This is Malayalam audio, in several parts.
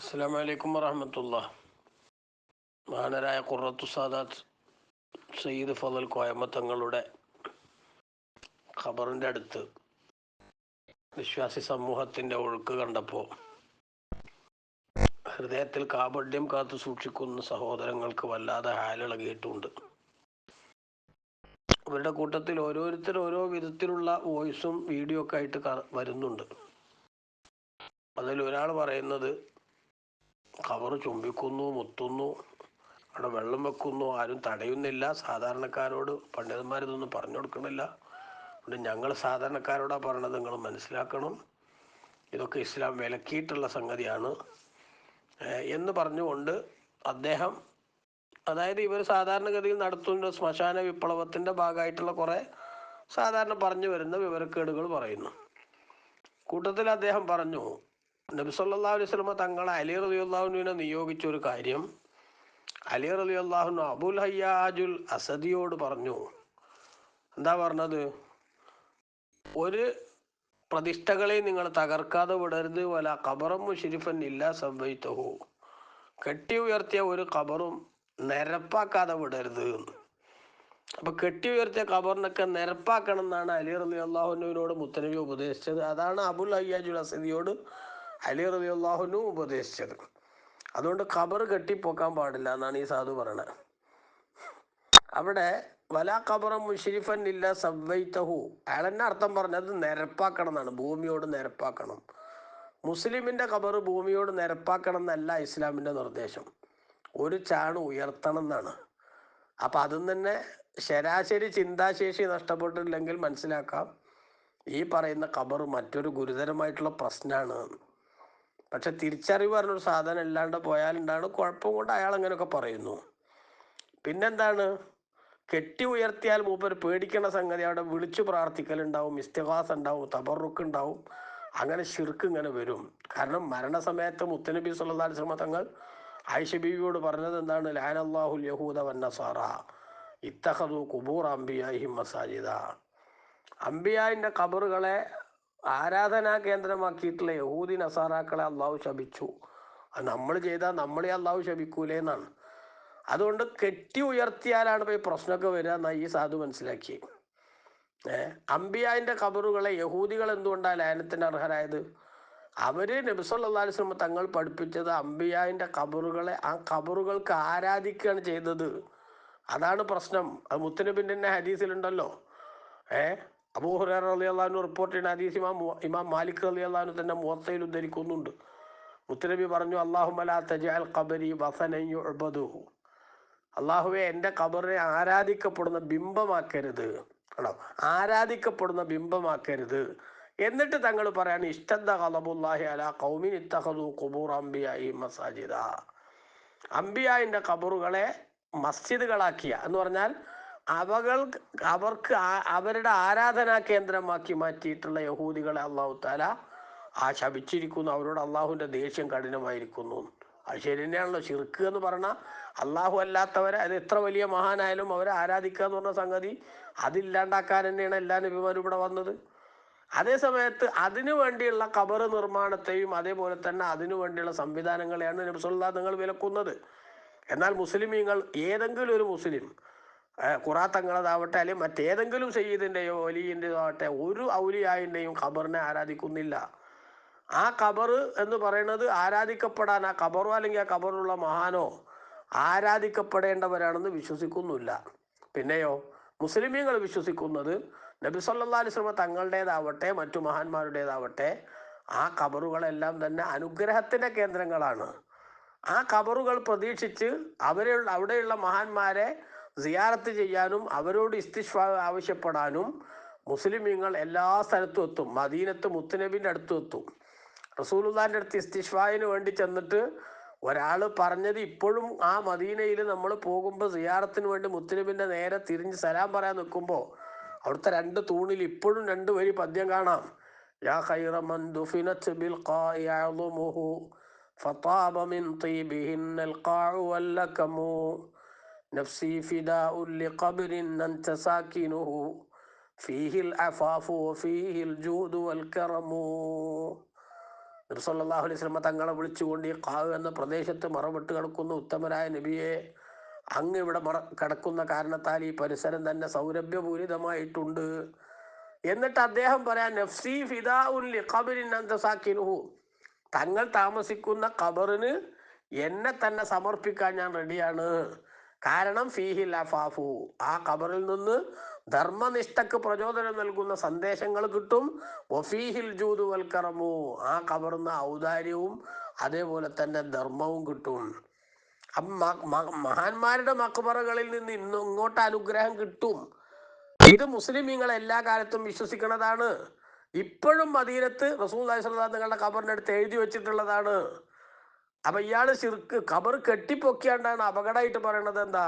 അസ്സാം വലൈക്കും വറഹമത്തുള്ള മഹാനരായ കുറത്തു സാദാത്ത് സയ്യിദ് ഫതൽ കോയമ്പത്തങ്ങളുടെ തങ്ങളുടെ ഖബറിന്റെ അടുത്ത് വിശ്വാസി സമൂഹത്തിന്റെ ഒഴുക്ക് കണ്ടപ്പോൾ ഹൃദയത്തിൽ കാപഢ്യം കാത്തു സൂക്ഷിക്കുന്ന സഹോദരങ്ങൾക്ക് വല്ലാതെ ഹാലിളകിയിട്ടുണ്ട്. അവരുടെ കൂട്ടത്തിൽ ഓരോരുത്തർ ഓരോ വിധത്തിലുള്ള വോയിസും വീഡിയോ ഒക്കെ ആയിട്ട് വരുന്നുണ്ട്. അതിൽ ഒരാൾ പറയുന്നത് കവർ ചുംബിക്കുന്നു മുത്തുന്നു അവിടെ വെള്ളം വെക്കുന്നു ആരും തടയുന്നില്ല. സാധാരണക്കാരോട് പണ്ഡിതന്മാരിതൊന്നും പറഞ്ഞു കൊടുക്കണില്ല. അതുകൊണ്ട് ഞങ്ങൾ സാധാരണക്കാരോടാണ് പറയണത് നിങ്ങൾ മനസ്സിലാക്കണം. ഇതൊക്കെ ഇസ്ലാം വിലക്കിയിട്ടുള്ള സംഗതിയാണ്. എന്ന് പറഞ്ഞുകൊണ്ട് അദ്ദേഹം അതായത് ഇവർ സാധാരണഗതിയിൽ നടത്തുന്ന ശ്മശാന വിപ്ലവത്തിന്റെ ഭാഗമായിട്ടുള്ള കുറേ സാധാരണ പറഞ്ഞു വരുന്ന വിവരക്കേടുകൾ പറയുന്നു. കൂട്ടത്തിൽ അദ്ദേഹം പറഞ്ഞു നബി സല്ലല്ലാഹു അലൈഹി വസല്ലമ തങ്ങളെ അലി റളിയല്ലാഹുവിനെ നിയോഗിച്ച ഒരു കാര്യം. അലി റളിയല്ലാഹു അബുൽ ഹയ്യാജുൽ അസദിയോട് പറഞ്ഞു. എന്താ പറഞ്ഞത്? ഒരു പ്രതിഷ്ഠകളെ നിങ്ങൾ തകർക്കാതെ വിടരുത്. വല ഖബറും ഷിരിഫൻ ഇല്ല സവൈത്തഹു കെട്ടി ഉയർത്തിയ ഒരു ഖബറും നിരപ്പാക്കാതെ വിടരുത്. അപ്പൊ കെട്ടി ഉയർത്തിയ ഖബറിനൊക്കെ നിരപ്പാക്കണം എന്നാണ് അലി റലി അള്ളാഹുനുവിനോട് മുത്തനബി ഉപദേശിച്ചത്. അതാണ് അബുൽ ഹയ്യാജുൽ അസദിയോട് അലി റബി അള്ളാഹുനു ഉപദേശിച്ചത്. അതുകൊണ്ട് ഖബർ കെട്ടിപ്പോക്കാൻ പാടില്ല എന്നാണ് ഈ സാധു പറയണത് അവിടെ വലാ ഖബറ മുഷരിഫൻ ഇല്ല സവൈത്തഹു അയാളെന്നെ അർത്ഥം പറഞ്ഞത്? നിരപ്പാക്കണം എന്നാണ്. ഭൂമിയോട് നിരപ്പാക്കണം. മുസ്ലിമിന്റെ ഖബർ ഭൂമിയോട് നിരപ്പാക്കണം എന്നല്ല ഇസ്ലാമിന്റെ നിർദ്ദേശം. ഒരു ചാണ് ഉയർത്തണം എന്നാണ്. അപ്പൊ അതും തന്നെ ശരാശരി ചിന്താശേഷി നഷ്ടപ്പെട്ടില്ലെങ്കിൽ മനസ്സിലാക്കാം. ഈ പറയുന്ന ഖബർ മറ്റൊരു ഗുരുതരമായിട്ടുള്ള പ്രശ്നമാണ്. പക്ഷെ തിരിച്ചറിവ് പറഞ്ഞൊരു സാധനം ഇല്ലാണ്ട് പോയാലുണ്ടാണ്. കുഴപ്പം കൊണ്ട് അയാൾ അങ്ങനെയൊക്കെ പറയുന്നു. പിന്നെന്താണ്? കെട്ടി ഉയർത്തിയാൽ മൂപ്പർ പേടിക്കണ സംഗതി. അവിടെ വിളിച്ചു പ്രാർത്ഥിക്കലുണ്ടാവും ഇസ്തിഹാസ് ഉണ്ടാവും തബറുക്ക് ഉണ്ടാവും അങ്ങനെ ശിർക്ക് ഇങ്ങനെ വരും. കാരണം മരണസമയത്ത് മുത്തനബി സുല്ലാ അലൈഹി തങ്ങൾ ആയിഷ ബീവിയോട് പറഞ്ഞത് എന്താണ്? ലാനല്ലാഹുൽ യഹൂദ വന്നസാറ ഇത്തഹദു കുബൂർ അംബിയാഹിം മസാജിദ. അംബിയായിന്റെ ഖബറുകളെ ആരാധനാ കേന്ദ്രമാക്കിയിട്ടുള്ള യഹൂദി നസാറാക്കളെ അള്ളാഹു ശപിച്ചു. അത് നമ്മൾ ചെയ്താൽ നമ്മളെ അള്ളാഹു ശപിക്കൂലേ എന്നാണ്. അതുകൊണ്ട് കെട്ടി ഉയർത്തിയാലാണ് ഇപ്പോൾ ഈ പ്രശ്നമൊക്കെ വരിക എന്നാ ഈ സാധു മനസ്സിലാക്കി ഏഹ് അംബിയായിന്റെ കബറുകളെ യഹൂദികൾ എന്തുകൊണ്ടാണ് ലയനത്തിന് അർഹരായത്? അവർ നബിസല്ലാ അലിസ്ലമ തങ്ങൾ പഠിപ്പിച്ചത് അംബിയായിന്റെ കബറുകളെ ആ കബറുകൾക്ക് ആരാധിക്കുകയാണ് ചെയ്തത്. അതാണ് പ്രശ്നം. അത് മുത്തനബിന്റെ തന്നെ ഹദീസിലുണ്ടല്ലോ. ഏ അബൂഹുറ അലി അള്ളഹാനു റിപ്പോർട്ട് ചെയ്യുന്ന ഹദീസ് ഇമാം ഇമാം മാലിക് അലി അള്ളഹാനു തന്നെ മുഹത്തയിൽ ഉദ്ധരിക്കുന്നുണ്ട്. മുത്തനബി പറഞ്ഞു തജാൽ ഖബരി അള്ളാഹുവെ എന്റെ ഖബറിനെ ആരാധിക്കപ്പെടുന്ന ബിംബമാക്കരുത് ആണോ ആരാധിക്കപ്പെടുന്ന ബിംബമാക്കരുത്. എന്നിട്ട് തങ്ങൾ പറയാണ് ഇഷ്ടന്ത ഖലബുല്ലാഹി അല കൗമിൻ ഇത്തഹദു ഖുബൂർ അംബിയായി മസാജിദ. അംബിയായിന്റെ ഖബറുകളെ മസ്ജിദുകളാക്കിയ എന്ന് പറഞ്ഞാൽ അവകൾ അവർക്ക് അവരുടെ ആരാധനാ കേന്ദ്രമാക്കി മാറ്റിയിട്ടുള്ള യഹൂദികളെ അള്ളാഹു താല ആ ശപിച്ചിരിക്കുന്നു അവരോട് അള്ളാഹുവിന്റെ ദേഷ്യം കഠിനമായിരിക്കുന്നു. അത് ശരി തന്നെയാണല്ലോ ഷിർക്ക് എന്ന് പറഞ്ഞാൽ അള്ളാഹു അല്ലാത്തവരെ അത് എത്ര വലിയ മഹാനായാലും അവരെ ആരാധിക്കുക എന്ന് പറഞ്ഞ സംഗതി അതില്ലാണ്ടാക്കാൻ തന്നെയാണ് എല്ലാ നബിമാരും ഇവിടെ വന്നത്. അതേ സമയത്ത് അതിനു വേണ്ടിയുള്ള കബർ നിർമ്മാണത്തെയും അതേപോലെ തന്നെ അതിനു വേണ്ടിയുള്ള സംവിധാനങ്ങളെയാണ് നബ്സുല്ലാ നിങ്ങൾ വിലക്കുന്നത്. എന്നാൽ മുസ്ലിമീങ്ങൾ ഏതെങ്കിലും ഒരു മുസ്ലിം ഖുറാ തങ്ങളതാവട്ടെ അല്ലെങ്കിൽ മറ്റേതെങ്കിലും സയ്യിദിന്റെയോ ഒലിയിന്റെയോ ആവട്ടെ ഒരു ഔലിയായിന്റെയും ഖബറിനെ ആരാധിക്കുന്നില്ല. ആ ഖബർ എന്ന് പറയുന്നത് ആരാധിക്കപ്പെടാൻ ആ ഖബറോ അല്ലെങ്കിൽ ആ ഖബറുള്ള മഹാനോ ആരാധിക്കപ്പെടേണ്ടവരാണെന്ന് വിശ്വസിക്കുന്നില്ല. പിന്നെയോ മുസ്ലിമീങ്ങൾ വിശ്വസിക്കുന്നത് നബി സല്ലല്ലാഹു അലൈഹി വസല്ലം തങ്ങളുടേതാവട്ടെ മറ്റു മഹാന്മാരുടേതാവട്ടെ ആ ഖബറുകളെല്ലാം തന്നെ അനുഗ്രഹത്തിന്റെ കേന്ദ്രങ്ങളാണ്. ആ ഖബറുകൾ പ്രതീക്ഷിച്ച് അവരെ അവിടെയുള്ള മഹാന്മാരെ സിയാറത്ത് ചെയ്യാനും അവരോട് ഇസ്തിഷ്ഫ ആവശ്യപ്പെടാനും മുസ്ലിമീങ്ങൾ എല്ലാ സ്ഥലത്തും എത്തും. മദീനത്ത് മുത്തുനബിന്റെ അടുത്തും എത്തും. റസൂലുദാന്റെ അടുത്ത് ഇസ്തിഷ്വായിന് വേണ്ടി ചെന്നിട്ട് ഒരാൾ പറഞ്ഞത് ഇപ്പോഴും ആ മദീനയിൽ നമ്മൾ പോകുമ്പോൾ സിയാറത്തിന് വേണ്ടി മുത്തുനബിന്റെ നേരെ തിരിഞ്ഞ് സലാം പറയാൻ നിൽക്കുമ്പോൾ അവിടുത്തെ രണ്ട് തൂണിൽ ഇപ്പോഴും രണ്ട് വരി പദ്യം കാണാം. യാ ബിൽ ഫതാബ മിൻ തീബിഹിന്നൽ ഖാഉ വല്ലകമു نفسي فداء لقبر أنت ساكنه فيه العفاف وفيه الجود والكرم നിർസല്ലാഹു അലൈഹി സ്വലമ തങ്ങളെ വിളിച്ചുകൊണ്ട് ഈ കാവ് എന്ന പ്രദേശത്ത് മറവിട്ട് കിടക്കുന്ന ഉത്തമരായ നബിയെ അങ്ങ് ഇവിടെ മറ കിടക്കുന്ന കാരണത്താൽ ഈ പരിസരം തന്നെ സൗരഭ്യപൂരിതമായിട്ടുണ്ട് എന്നിട്ട് അദ്ദേഹം പറയാൻ നഫ്സി ഫിദാ ഉൻ ലിഖബരിൻ അന്ത സാക്കിനുഹു തങ്ങൾ താമസിക്കുന്ന ഖബറിന് എന്നെ തന്നെ സമർപ്പിക്കാൻ ഞാൻ റെഡിയാണ് കാരണം ഫീഹിൽ അഫാഫു ആ ഖബറിൽ നിന്ന് ധർമ്മനിഷ്ഠക്ക് പ്രചോദനം നൽകുന്ന സന്ദേശങ്ങൾ കിട്ടും. വഫീഹിൽ ജൂതു വൽക്കറമു ആ ഖബറിന്ന് ഔദാര്യവും അതേപോലെ തന്നെ ധർമ്മവും കിട്ടും. മഹാന്മാരുടെ മക്ബറകളിൽ നിന്ന് ഇന്ന് ഇങ്ങോട്ട് അനുഗ്രഹം കിട്ടും. ഇത് മുസ്ലിമീങ്ങൾ എല്ലാ കാലത്തും വിശ്വസിക്കുന്നതാണ് ഇപ്പോഴും മദീനത്ത് റസൂൽ നിങ്ങളുടെ ഖബറിന്റെ അടുത്ത് എഴുതി വെച്ചിട്ടുള്ളതാണ്. അപ്പൊ ഇയാൾ ശിർക്ക് ഖബർ കെട്ടിപ്പൊക്കിയാണ്ടാണ് അപകടമായിട്ട് പറയണത് എന്താ?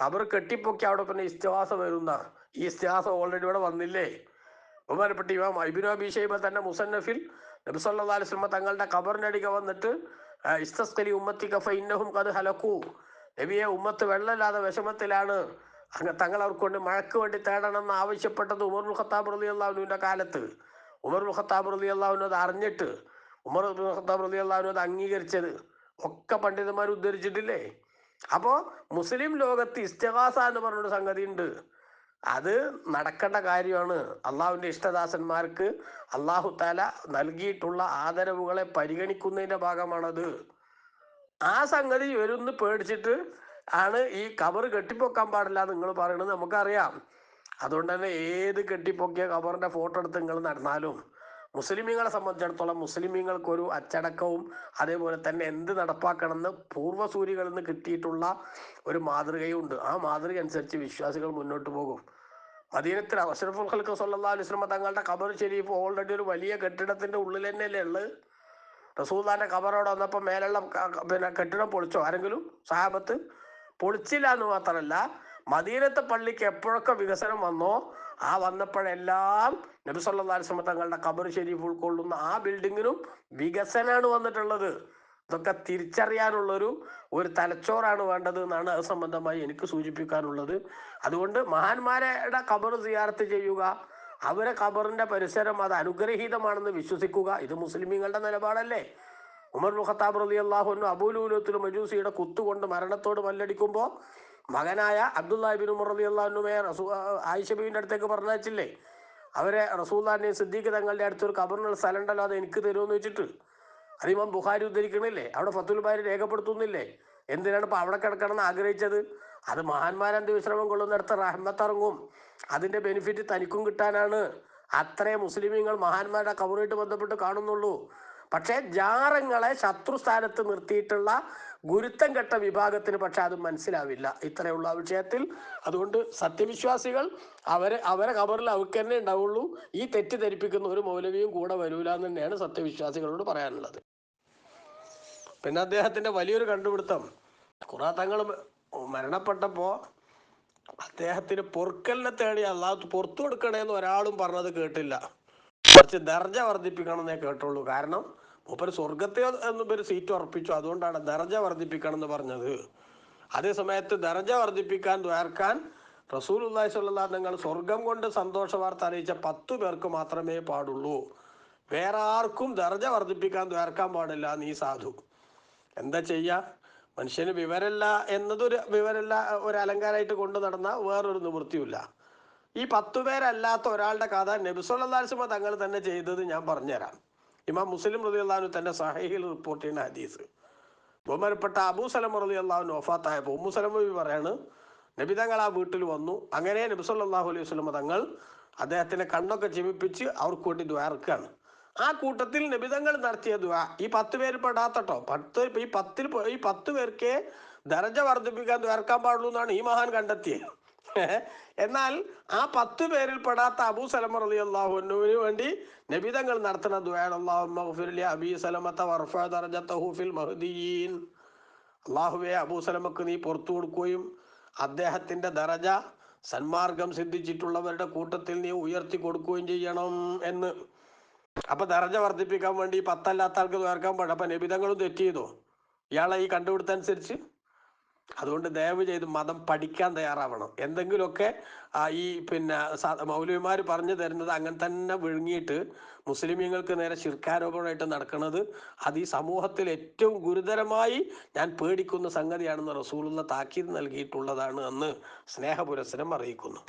ഖബർ കെട്ടിപ്പൊക്കി അവിടെ പിന്നെ ഇസ്തിഹാസ വരുന്ന? ഈ ഇസ്തിഹാസം ഓൾറെഡി ഇവിടെ വന്നില്ലേ? ബഹുമാനപ്പെട്ട ഇമാം ഐബിനോ അബി ഷൈബ തന്നെ മുസന്നഫിൽ നബി സല്ലല്ലാഹു അലൈഹി വസല്ലം തങ്ങളുടെ ഖബറിനടിക വന്നിട്ട് ആ, ഇസ്തസ്കലി ഉമ്മത്തി കഫ ഇന്നഹും കത് ഹലക്കു. നബിയെ ഉമ്മത്ത് വെള്ളമില്ലാതെ വിഷമത്തിലാണ്. അങ്ങ് തങ്ങൾ അവർക്ക് കൊണ്ട് മഴക്ക് വേണ്ടി തേടണമെന്ന് ആവശ്യപ്പെട്ടത് ഉമറുൽ ഖത്താബ് റലി അള്ളാഹുവിന്റെ കാലത്ത്. ഉമറുൽ ഖത്താബ് റലി അള്ളാഹുവിന് അത് അറിഞ്ഞിട്ട് ഉമർ ഖത്താബ് അത് അംഗീകരിച്ചത്. ഒക്കെ പണ്ഡിതന്മാർ ഉദ്ധരിച്ചിട്ടില്ലേ? അപ്പോ മുസ്ലിം ലോകത്ത് ഇസ്തഹാസ എന്ന് പറഞ്ഞൊരു സംഗതി ഉണ്ട് അത് നടക്കേണ്ട കാര്യമാണ്. അള്ളാഹുവിന്റെ ഇഷ്ടദാസന്മാർക്ക് അള്ളാഹു താല നൽകിയിട്ടുള്ള ആദരവുകളെ പരിഗണിക്കുന്നതിന്റെ ഭാഗമാണത്. ആ സംഗതി വരുന്ന് പേടിച്ചിട്ട് ആണ് ഈ കബർ കെട്ടിപ്പൊക്കാൻ പാടില്ല നിങ്ങൾ പറയണത് നമുക്കറിയാം. അതുകൊണ്ട് തന്നെ ഏത് കെട്ടിപ്പൊക്കിയ കബറിന്റെ ഫോട്ടോ എടുത്ത് നിങ്ങൾ നടന്നാലും മുസ്ലിമീങ്ങളെ സംബന്ധിച്ചിടത്തോളം മുസ്ലിമീങ്ങൾക്ക് ഒരു അച്ചടക്കവും അതേപോലെ തന്നെ എന്ത് നടപ്പാക്കണമെന്ന് പൂർവസൂരികളിൽ നിന്ന് കിട്ടിയിട്ടുള്ള ഒരു മാതൃകയും ഉണ്ട് ആ മാതൃക അനുസരിച്ച് വിശ്വാസികൾ മുന്നോട്ട് പോകും. മദീനത്തിൽ അഷറഫുൽ ഖൽക്ക് സല്ലാ അലുസ്ലമ തങ്ങളുടെ ഖബർ ഷെരീഫ് ഓൾറെഡി ഒരു വലിയ കെട്ടിടത്തിന്റെ ഉള്ളിൽ തന്നെയല്ലേ ഉള്ളത് റസൂദാന്റെ ഖബറോടെ വന്നപ്പോൾ മേലുള്ള പിന്നെ കെട്ടിടം പൊളിച്ചോ? ആരെങ്കിലും? സഹാബത്ത്? പൊളിച്ചില്ല എന്ന് മാത്രമല്ല മദീനത്തെ പള്ളിക്ക് എപ്പോഴൊക്കെ വികസനം വന്നോ ആ വന്നപ്പോഴെല്ലാം നബി സല്ലല്ലാഹു അലൈഹി തങ്ങളുടെ കബർ ഷെരീഫ് ഉൾക്കൊള്ളുന്ന ആ ബിൽഡിങ്ങിനും വികസനമാണ് വന്നിട്ടുള്ളത്. ഇതൊക്കെ തിരിച്ചറിയാനുള്ളൊരു ഒരു തലച്ചോറാണ് വേണ്ടത് എന്നാണ് അത് സംബന്ധമായി എനിക്ക് സൂചിപ്പിക്കാനുള്ളത്. അതുകൊണ്ട് മഹാന്മാരുടെ കബർ സിയാർത്ത് ചെയ്യുക. അവരെ കബറിന്റെ പരിസരം അത് അനുഗ്രഹീതമാണെന്ന് വിശ്വസിക്കുക. ഇത് മുസ്ലിമീങ്ങളുടെ നിലപാടല്ലേ? ഉമർ മുഖത്താബ് ഖത്താബ് റലി അള്ളാഹുനും അബൂലൂലത്തിൽ മജൂസിയുടെ കുത്തുകൊണ്ട് മരണത്തോട് മല്ലടിക്കുമ്പോൾ മകനായ അബ്ദുല്ലാഹിബിൻ ഉമർ റലി അള്ളാഹുനുമേ റസൂ ആയിഷബീന്റെ അടുത്തേക്ക് പറഞ്ഞയച്ചില്ലേ? അവരെ റസൂല്ലാന്റെയും സിദ്ദീഖ് തങ്ങളുടെ അടുത്തൊരു കബറിനുള്ള സ്ഥലം ഉണ്ടല്ലോ അത് എനിക്ക് തരുമെന്ന് വെച്ചിട്ട്. അതിമം ബുഹാരി ഉദ്ധരിക്കണില്ലേ? അവിടെ ഫത്തുൽ ബാരി രേഖപ്പെടുത്തുന്നില്ലേ? എന്തിനാണ് ഇപ്പോൾ അവിടെ കിടക്കണമെന്ന് ആഗ്രഹിച്ചത്? അത് മഹാന്മാരന്ത് വിശ്രമം കൊള്ളുന്നിടത്ത് റഹ്മത്തിറങ്ങും അതിന്റെ ബെനിഫിറ്റ് തനിക്കും കിട്ടാനാണ്. അത്രേ മുസ്ലിമീങ്ങൾ മഹാന്മാരുടെ കബറുമായിട്ട് ബന്ധപ്പെട്ട് കാണുന്നുള്ളൂ. പക്ഷേ ജാറങ്ങളെ ശത്രുസ്ഥാനത്ത് നിർത്തിയിട്ടുള്ള ഗുരുത്തം കെട്ട വിഭാഗത്തിന് പക്ഷെ അത് മനസ്സിലാവില്ല. ഇത്രയുള്ള വിഷയത്തിൽ അതുകൊണ്ട് സത്യവിശ്വാസികൾ അവരെ അവരെ കബറിൽ അവർക്ക് തന്നെ ഉണ്ടാവുള്ളൂ. ഈ തെറ്റിദ്ധരിപ്പിക്കുന്ന ഒരു മൗലവിയും കൂടെ വരൂല എന്ന് തന്നെയാണ് സത്യവിശ്വാസികളോട് പറയാനുള്ളത്. പിന്നെ അദ്ദേഹത്തിന്റെ വലിയൊരു കണ്ടുപിടുത്തം. ഖുറാ തങ്ങൾ മരണപ്പെട്ടപ്പോ അദ്ദേഹത്തിന് പൊറുക്കലിനെ തേടി അള്ളാഹ് പുറത്തു കൊടുക്കണേന്ന് ഒരാളും പറഞ്ഞത് കേട്ടില്ല. കുറച്ച് ദർജ വർദ്ധിപ്പിക്കണം എന്നേ കേട്ടുള്ളൂ. കാരണം മൂപ്പര് സ്വർഗത്തെ എന്നൊരു സീറ്റ് ഉറപ്പിച്ചു. അതുകൊണ്ടാണ് ദർജ വർദ്ധിപ്പിക്കണം എന്ന് പറഞ്ഞത്. അതേ സമയത്ത് ദർജ വർദ്ധിപ്പിക്കാൻ ദ്വാർക്കാൻ റസൂൽ ഉള്ളാഹി നിങ്ങൾ സ്വർഗം കൊണ്ട് സന്തോഷ വാർത്ത അറിയിച്ച പത്തു പേർക്ക് മാത്രമേ പാടുള്ളൂ. വേറെ ആർക്കും ദർജ വർദ്ധിപ്പിക്കാൻ ദ്വാർക്കാൻ പാടില്ല. നീ സാധു. എന്താ ചെയ്യാ? മനുഷ്യന് വിവരല്ല എന്നതൊരു വിവരല്ല ഒരു അലങ്കാരമായിട്ട് കൊണ്ടു നടന്ന വേറൊരു നിവൃത്തിയില്ല ഈ പത്തു പേരല്ലാത്ത ഒരാളുടെ കഥ നബിസ്വല്ലാസ്മ തങ്ങൾ തന്നെ ചെയ്തത് ഞാൻ പറഞ്ഞുതരാം. ഇമാം മുസ്ലിം റതി അള്ളാഹു തന്റെ സഹയിൽ റിപ്പോർട്ട് ചെയ്യുന്ന ഹദീസ്. ബഹുമാനപ്പെട്ട അബൂ സലം റതി അള്ളാഹു വഫാത്തായപ്പോൾ ഉമ്മു സലം പറയാണ് നബി തങ്ങൾ ആ വീട്ടിൽ വന്നു. അങ്ങനെ നബി സല്ലല്ലാഹു അലൈഹി വസല്ലം തങ്ങൾ അദ്ദേഹത്തിനെ കണ്ണൊക്കെ ചിമിപ്പിച്ച് അവർക്ക് വേണ്ടി ദ്വാർക്കാണ് ആ കൂട്ടത്തിൽ നബിതങ്ങൾ നടത്തിയ ദ്വാ ഈ പത്ത് പേര് പെടാത്തട്ടോ. പത്ത് ഈ പത്തിൽ ഈ പത്ത് പേർക്ക് ദരജ വർദ്ധിപ്പിക്കാൻ ദ്വാർക്കാൻ പാടുള്ളൂ എന്നാണ് ഈ മഹാൻ കണ്ടെത്തിയത്. എന്നാൽ ആ പത്ത് പേരിൽ പെടാത്ത അബൂ സലമ അലി അള്ളാഹുവിന് വേണ്ടി നബിതങ്ങൾ നടത്തുന്ന അള്ളാഹുവെ അബൂ സലമക്ക് നീ പുറത്തു കൊടുക്കുകയും അദ്ദേഹത്തിന്റെ ദറജ സന്മാർഗം സിദ്ധിച്ചിട്ടുള്ളവരുടെ കൂട്ടത്തിൽ നീ ഉയർത്തി കൊടുക്കുകയും ചെയ്യണം എന്ന്. അപ്പൊ ദറജ വർദ്ധിപ്പിക്കാൻ വേണ്ടി പത്തല്ലാത്ത ആൾക്ക് ഉയർക്കാൻ പാടില്ല അപ്പൊ നബിതങ്ങളും തെറ്റ് ചെയ്തോ? ഇയാളെ ഈ കണ്ടുപിടുത്തനുസരിച്ച് അതുകൊണ്ട് ദയവ് ചെയ്ത് മതം പഠിക്കാൻ തയ്യാറാവണം. എന്തെങ്കിലുമൊക്കെ ഈ പിന്നെ മൗലവിമാർ പറഞ്ഞു തരുന്നത് അങ്ങനെ തന്നെ വിഴുങ്ങിയിട്ട് മുസ്ലിമീങ്ങൾക്ക് നേരെ ശിർക്കാരോപണമായിട്ട് നടക്കുന്നത് അത് ഈ സമൂഹത്തിൽ ഏറ്റവും ഗുരുതരമായി ഞാൻ പേടിക്കുന്ന സംഗതിയാണെന്ന് റസൂലുള്ള താക്കീത് നൽകിയിട്ടുള്ളതാണ് എന്ന് സ്നേഹപുരസ്സരം അറിയിക്കുന്നു.